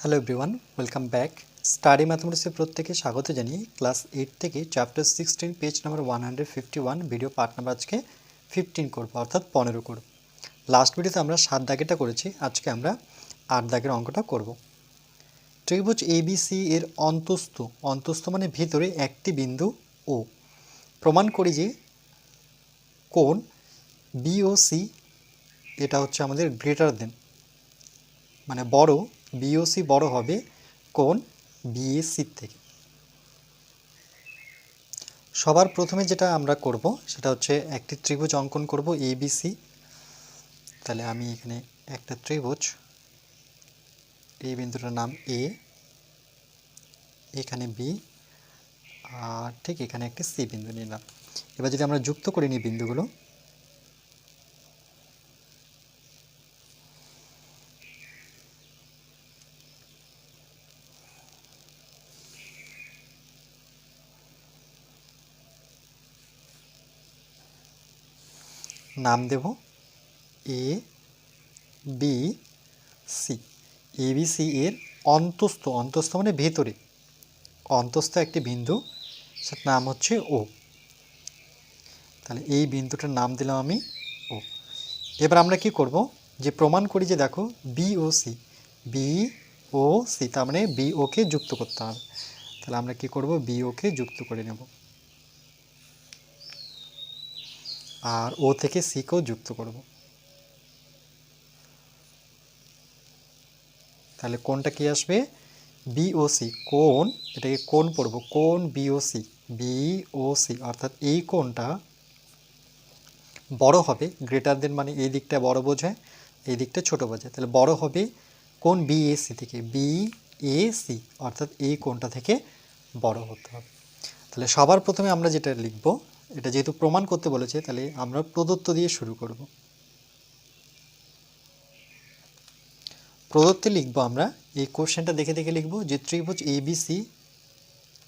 Hello everyone welcome back study ম্যাথমেটিক্সে প্রত্যেকে স্বাগত জানিয়ে ক্লাস এইট থেকে chapter sixteen page number one hundred fifty one video part number আজকে fifteen করব, অর্থাৎ পনেরো করব। লাস্ট ভিডিওতে আমরা সাত দাগেরটা করেছি, আজকে আমরা আট দাগের অঙ্কটা করব। ত্রিভুজ এবিসি এর অন্তস্থ অন্তস্থ মানে ভিতরে একটি বিন্দু ও প্রমাণ করি যে কোণ বিওসি এটা হচ্ছে আমাদের গ্রেটার দেন মানে বড় বিওসি বড় হবে কোন বিএসির থেকে? সবার প্রথমে যেটা আমরা করব সেটা হচ্ছে একটি ত্রিভুজ অঙ্কন করব এবিসি তাহলে আমি এখানে একটা ত্রিভুজ, এই বিন্দুটার নাম এ এখানে বি আর ঠিক এখানে একটি সি বিন্দু নিলাম। এবার যদি আমরা যুক্ত করে নিই বিন্দুগুলো নাম দেব A, B, C. A, B, C এর অন্তস্থ অন্তস্থ মানে ভেতরে। অন্তস্থ একটি বিন্দু সেটার নাম হচ্ছে ও। তাহলে এই বিন্দুটার নাম দিলাম আমি ও। এবার আমরা কি করব? যে প্রমাণ করি যে দেখো, B O C. B O C, তার মানে বি ওকে যুক্ত করতে হবে। তাহলে আমরা কি করব? বি ওকে যুক্ত করে নেব। আর ও থেকে সিকেও যুক্ত করব। তাহলে কোনটা কি আসবে? বিওসি কোন? এটাকে কোন পড়ব? কোন বিওসি বিওসি অর্থাৎ এই কোনটা বড় হবে গ্রেটার দেন মানে এই দিকটা বড় বোঝায় এই দিকটা ছোট বোঝায় তাহলে বড় হবে কোন বিএসি থেকে? বিএসি অর্থাৎ এই কোনটা থেকে বড় হতে হবে। তাহলে সবার প্রথমে আমরা যেটা লিখব এটা যেহেতু প্রমাণ করতে বলেছে, তাহলে আমরা প্রদত্ত দিয়ে শুরু করব। প্রদত্তে লিখব আমরা, এই কোশ্চেনটা দেখে দেখে লিখব যে ত্রিভুজ এবিসি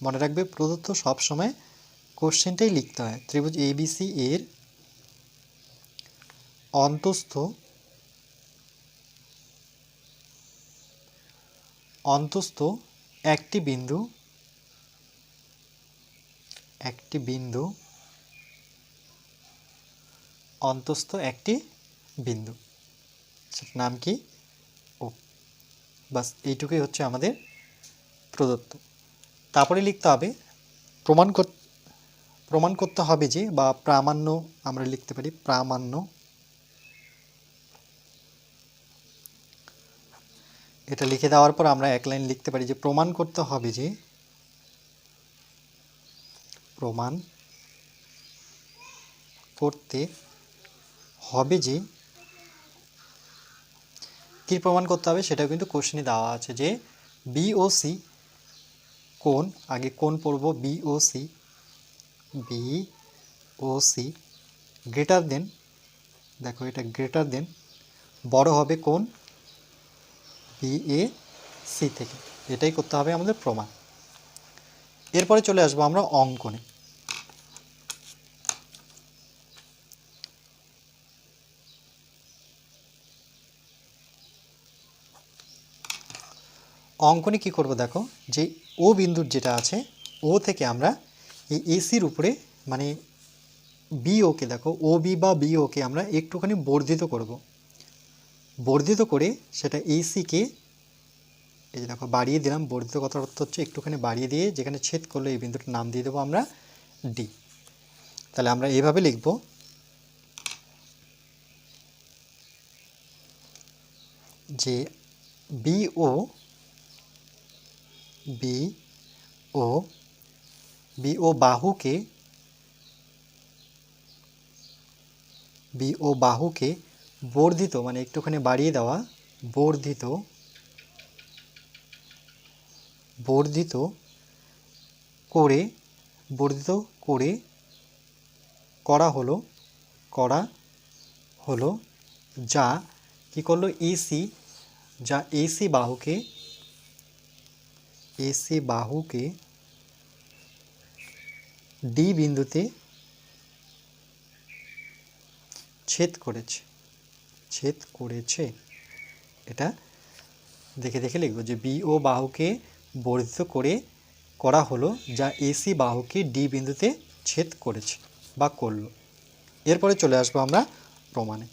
মনে রাখবে, প্রদত্ত সব সময় কোশ্চেনটাই লিখতে হয়। ত্রিভুজ এবিসি এর অন্তস্থ অন্তস্থ একটি বিন্দু একটি বিন্দু অন্তস্থ একটি বিন্দু। সেটার নাম কি? ও, বাস, এইটুকুই হচ্ছে আমাদের প্রদত্ত। তারপরে লিখতে হবে, প্রমাণ কর, প্রমাণ করতে হবে যে, বা প্রামাণ্য আমরা লিখতে পারি, প্রামাণ্য। এটা লিখে দেওয়ার পর আমরা এক লাইন লিখতে পারি যে, প্রমাণ করতে হবে যে, প্রমাণ করতে হবে যে, কী প্রমাণ করতে হবে? সেটাও কিন্তু কোশ্চেনে দেওয়া আছে যে বিওসি কোন আগে কোন পড়ব BOC B O C greater than দেখো এটা গ্রেটার দেন বড় হবে কোন বি এ সি থেকে। এটাই করতে হবে আমাদের প্রমাণ। এরপরে চলে আসব আমরা অঙ্কনে। অঙ্কনে কি করব দেখো, যে ও বিন্দুর যেটা আছে ও থেকে আমরা এই এসির উপরে মানে বি ওকে দেখো ও বি বা বি ওকে আমরা একটুখানি বর্ধিত করব। বর্ধিত করে সেটা এসিকে এই যে দেখো, বাড়িয়ে দিলাম, বর্ধিত কথার অর্থ হচ্ছে একটুখানি বাড়িয়ে দিয়ে যেখানে ছেদ করলে এই বিন্দুটার নাম দিয়ে দেবো আমরা ডি তাহলে আমরা এইভাবে লিখব। যে B O B O B O বাহুকে, B O বাহুকে বর্ধিত মানে একটুখানি বাড়িয়ে দেওয়া, বর্ধিত বর্ধিত করে বর্ধিত করে করা হলো করা হলো যা কি করল? এসি যা এসি বাহুকে এসি বাহুকে ডি বিন্দুতে ছেদ করেছে ছেদ করেছে। এটা দেখে দেখে লিখব যে বি ও বাহুকে বর্ধিত করে করা হলো যা এসি বাহুকে ডি বিন্দুতে ছেদ করেছে বা করল। এরপরে চলে আসব আমরা প্রমাণে।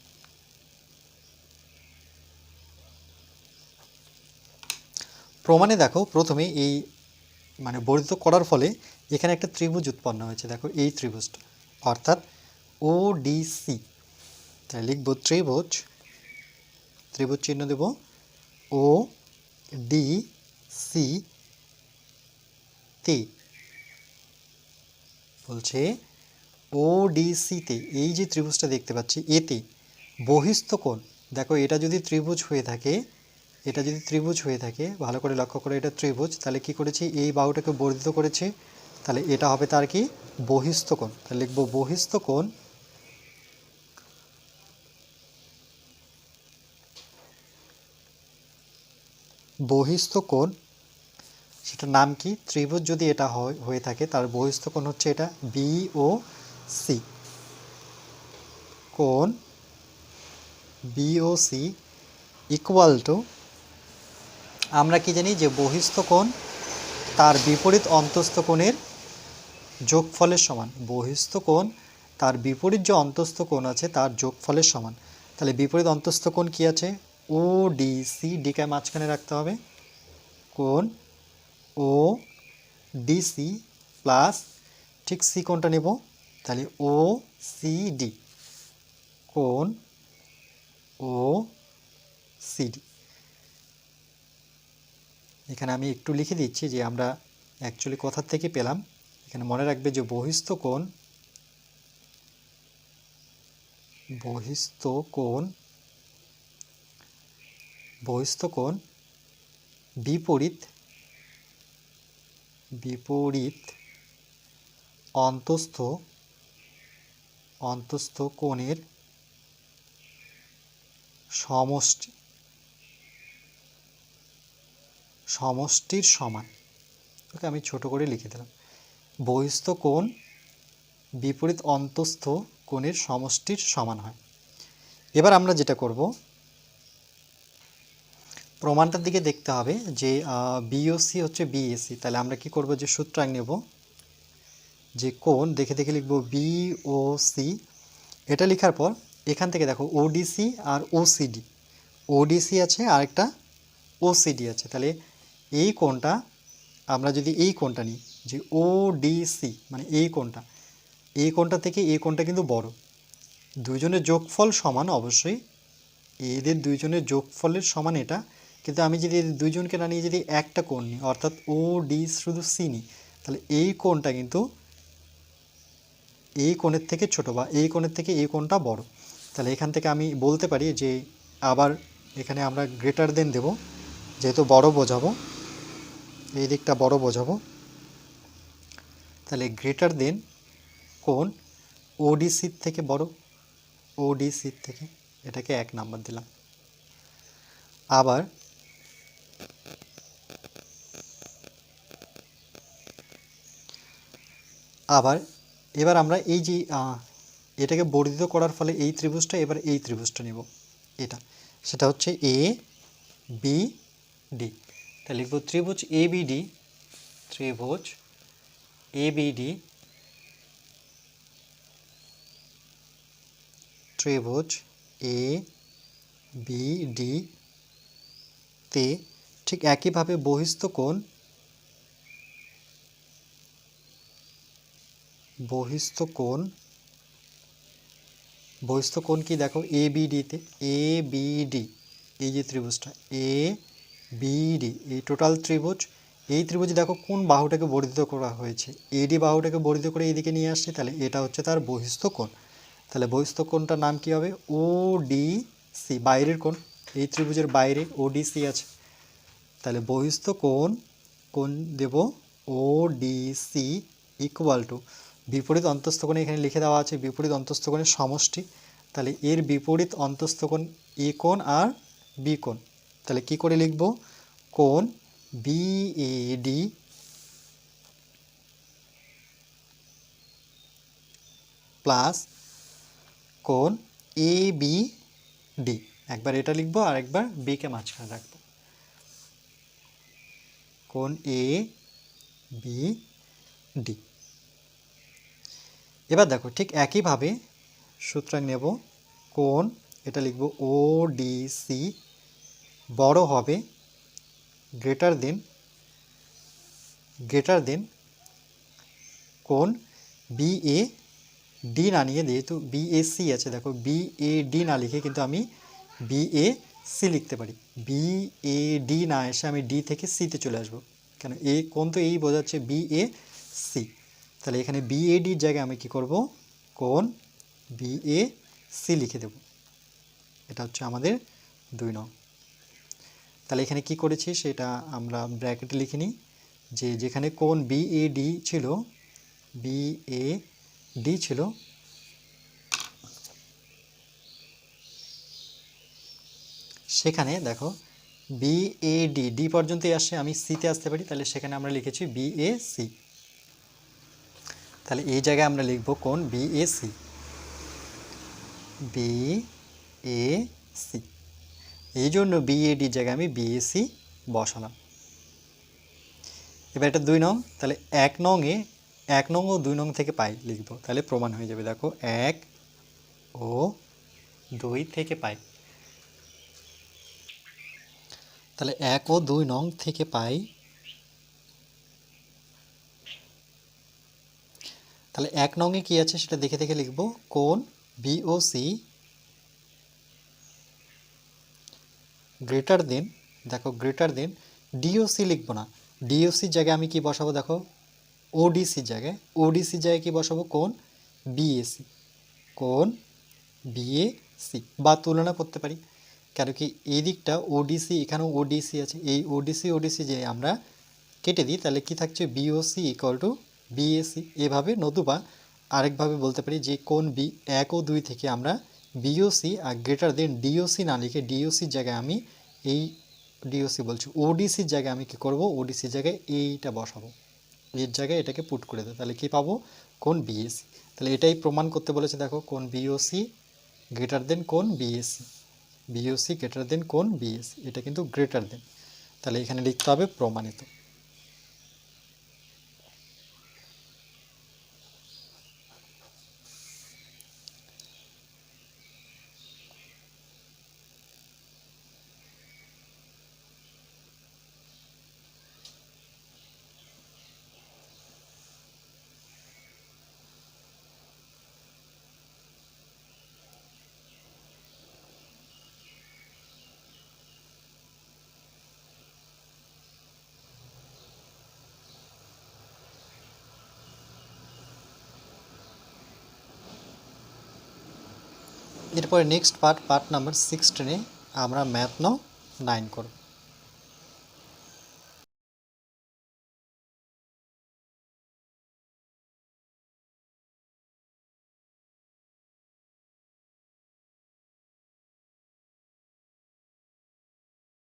প্রমাণে দেখো প্রথমে এই মানে বর্ধিত করার ফলে এখানে একটা ত্রিভুজ উৎপন্ন হয়েছে। দেখো এই ত্রিভুজটা, অর্থাৎ ও সি তাই লিখব ত্রিভুজ ত্রিভুজ চিহ্ন দেব ও ডি সি তে। বলছে ও ডিসিতে এই যে ত্রিভুজটা দেখতে পাচ্ছি, এতে বহিস্থ কোণ, দেখো এটা যদি ত্রিভুজ হয়ে থাকে এটা যদি ত্রিভুজ হয়ে থাকে, ভালো করে লক্ষ্য করে এটা ত্রিভুজ, তাহলে কি করেছি? এই বাহুটাকে বর্ধিত করেছে। তাহলে এটা হবে তার কি? বহিস্থ কোণ। তাহলে লিখব বহিস্থ কোণ। বহিস্থ কোণ, সেটার নাম কি? ত্রিভুজ যদি এটা হয় থাকে, তার বহিস্থ কোণ হচ্ছে এটা বি ও সি কোণ B O C equal to আমরা কি জানি যে বহিস্থ কোণ তার বিপরীত অন্তস্থ কোণের যোগফলের সমান। বহিস্থ কোণ তার বিপরীত যে অন্তস্থ কোণ আছে তার যোগফলের সমান। তাহলে বিপরীত অন্তস্থ কোণ কি আছে? ও ডি সি ডিকে মাঝখানে রাখতে হবে। কোণ ও ডিসি প্লাস ঠিক সি কোণটা নেব। তাহলে ও সি ডি কোণ ও সিডি এখানে আমি একটু লিখে দিচ্ছি যে আমরা অ্যাকচুয়ালি কোথার থেকে পেলাম? এখানে মনে রাখবে যে বহিস্থ কোণ বহিস্থ কোণ বহিস্থ কোণ বিপরীত বিপরীত অন্তস্থ অন্তস্থ কোণের সমষ্টি। সমষ্টির সমান। ওকে আমি ছোট করে লিখে দিলাম। বহিস্থ কোণ বিপরীত অন্তস্থ কোণের সমষ্টির সমান হয়। এবার আমরা যেটা করব, প্রমাণটার দিকে দেখতে হবে যে বিওসি হচ্ছে বিএসি তাহলে আমরা কি করব যে সূত্রাং নেব, যে কোণ, দেখে দেখে লিখব বিওসি এটা লেখার পর এখান থেকে দেখো ওডিসি আর ওসিডি ওডিসি আছে আর একটা ওসিডি আছে। তাহলে এই কোণটা, আমরা যদি এই কোণটা নিই, যে ওডিসি মানে এই কোণটা এই কোণটা থেকে এই কোণটা কিন্তু বড়। দুইজনের যোগফল সমান অবশ্যই, এদের দুইজনের যোগফলের সমান এটা, কিন্তু আমি যদি দুইজনকে না নিয়ে যদি একটা কোণ নিই, অর্থাৎ ও ডি শুধু সি নিই, তাহলে এই কোণটা কিন্তু এই কোণের থেকে ছোট বা এই কোণের থেকে এই কোণটা বড়। তাহলে এখান থেকে আমি বলতে পারি যে আবার এখানে আমরা গ্রেটার দেন দেব, যেহেতু বড় বোঝাবো এই দিকটা বড় বোঝাবো। তাহলে গ্রেটার দেন কোন? ওডিসির থেকে বড়। ওডিসির থেকে। এটাকে এক নাম্বার দিলাম। আবার আবার এবার আমরা এই যে এটাকে বর্ধিত করার ফলে এই ত্রিভুজটা, এবার এই ত্রিভুজটা নেব। এটা। সেটা হচ্ছে এ বি ডি তাহলে লিখব ত্রিভুজ এ বি ডি ত্রিভুজ এ বি ডি ত্রিভুজ এ বি ডি তে ঠিক একইভাবে বহিস্থ কোণ বহিস্থ কোণ বহিস্থ কোণ কি দেখো এ বিডিতে এ বিডি এই যে ত্রিভুজটা এ বিডি এই টোটাল ত্রিভুজ। এই ত্রিভুজ দেখো কোন বাহুটাকে বর্ধিত করা হয়েছে। এডি বাহুটাকে বর্ধিত করে এইদিকে নিয়ে আসছে, তাহলে এটা হচ্ছে তার বহিস্থ কোণ। তাহলে বহিস্থ কোণটার নাম কি হবে? ও ডি সি বাইরের কোণ। এই ত্রিভুজের বাইরে ও ডি সি আছে। তাহলে বহিস্থ কোণ কোণ দেব O D C equal to বিপরীত অন্তস্থকোণে এখানে লিখে দেওয়া আছে বিপরীত অন্তস্থকোণের সমষ্টি। তাহলে এর বিপরীত অন্তস্থকোণ এ কোণ আর বি কোণ। তাহলে কি করে লিখব? কোণ বিএডি প্লাস কোন? এ বি ডি একবার এটা লিখব আর একবার বিকে মাঝখানে রাখব। কোন? এ বি ডি এবার দেখো, ঠিক একইভাবে সুতরাং নেব। কোন? এটা লিখব ও ডি সি বড় হবে গ্রেটার দেন গ্রেটার দেন কোণ বি এ ডি না নিয়ে, যেহেতু বি এ সি আছে, দেখো বি এ ডি না লিখে কিন্তু আমি বি এ সি লিখতে পারি। বি এ ডি না এসে আমি ডি থেকে সিতে চলে আসব। কেন? এ কোন তো এই বোঝাচ্ছে বি এ সি তাহলে এখানে বি এ ডির জায়গায় আমি কি করব? কোন বি এ সি লিখে দেব। এটা হচ্ছে আমাদের দুই নং। তাহলে এখানে কি করেছি সেটা আমরা ব্র্যাকেটে লিখে নিই, যে যেখানে কোন বি এ ডি ছিল বি এ ডি ছিল, সেখানে দেখো বি এ ডি ডি পর্যন্তই আসে, আমি সিতে আসতে পারি, তাহলে সেখানে আমরা লিখেছি বি এ সি তাহলে এই জায়গায় আমরা লিখব কোন B A C B A C এই জন্য বি এ জায়গায় আমি বি এ সি বসালাম। এবার এটা দুই নং, তাহলে এক নংয়ে এক নং ও দুই নং থেকে পাই লিখব। তাহলে প্রমাণ হয়ে যাবে, দেখো, এক ও দুই থেকে পাই। তাহলে এক ও দুই নং থেকে পাই। তাহলে এক নংয়ে কি আছে সেটা দেখে দেখে লিখব কোন বিওসি গ্রেটার দেন দেখো গ্রেটার দেন ডিওসি লিখব না। ডিওসির জায়গায় আমি কি বসাবো দেখো? ওডিসির জায়গায়। ওডিসির জায়গায় কি বসাবো? কোন? বিএসি কোন? বিএসি বা তুলনা করতে পারি। কেন কি এই দিকটা ওডিসি এখানেও ওডিসি আছে। এই ওডিসি ওডিসি যে আমরা কেটে দিই, তাহলে কি থাকছে? বিওসি ইকুয়াল টু বিএসি এভাবে নতুবা আরেকভাবে বলতে পারি যে কোন বি এক ও দুই থেকে আমরা বিওসি আর গ্রেটার দেন ডিওসি না লিখে ডিওসির জায়গায় আমি এই ডিওসি বলছি। ওডিসির জায়গায় আমি কি করব? ওডিসির জায়গায় এইটা বসাবো। এর জায়গায় এটাকে পুট করে দেবো। তাহলে কি পাবো? কোন বিএসি তাহলে এটাই প্রমাণ করতে বলেছে, দেখো, কোন বিওসি গ্রেটার দেন কোন বিএসসি বিওসি গ্রেটার দেন কোন বিএসসি এটা কিন্তু গ্রেটার দেন তাহলে এখানে লিখতে হবে প্রমাণিত। এরপরে next part part number six সিক্সটিনে আমরা ম্যাথ নাও নাইন করব।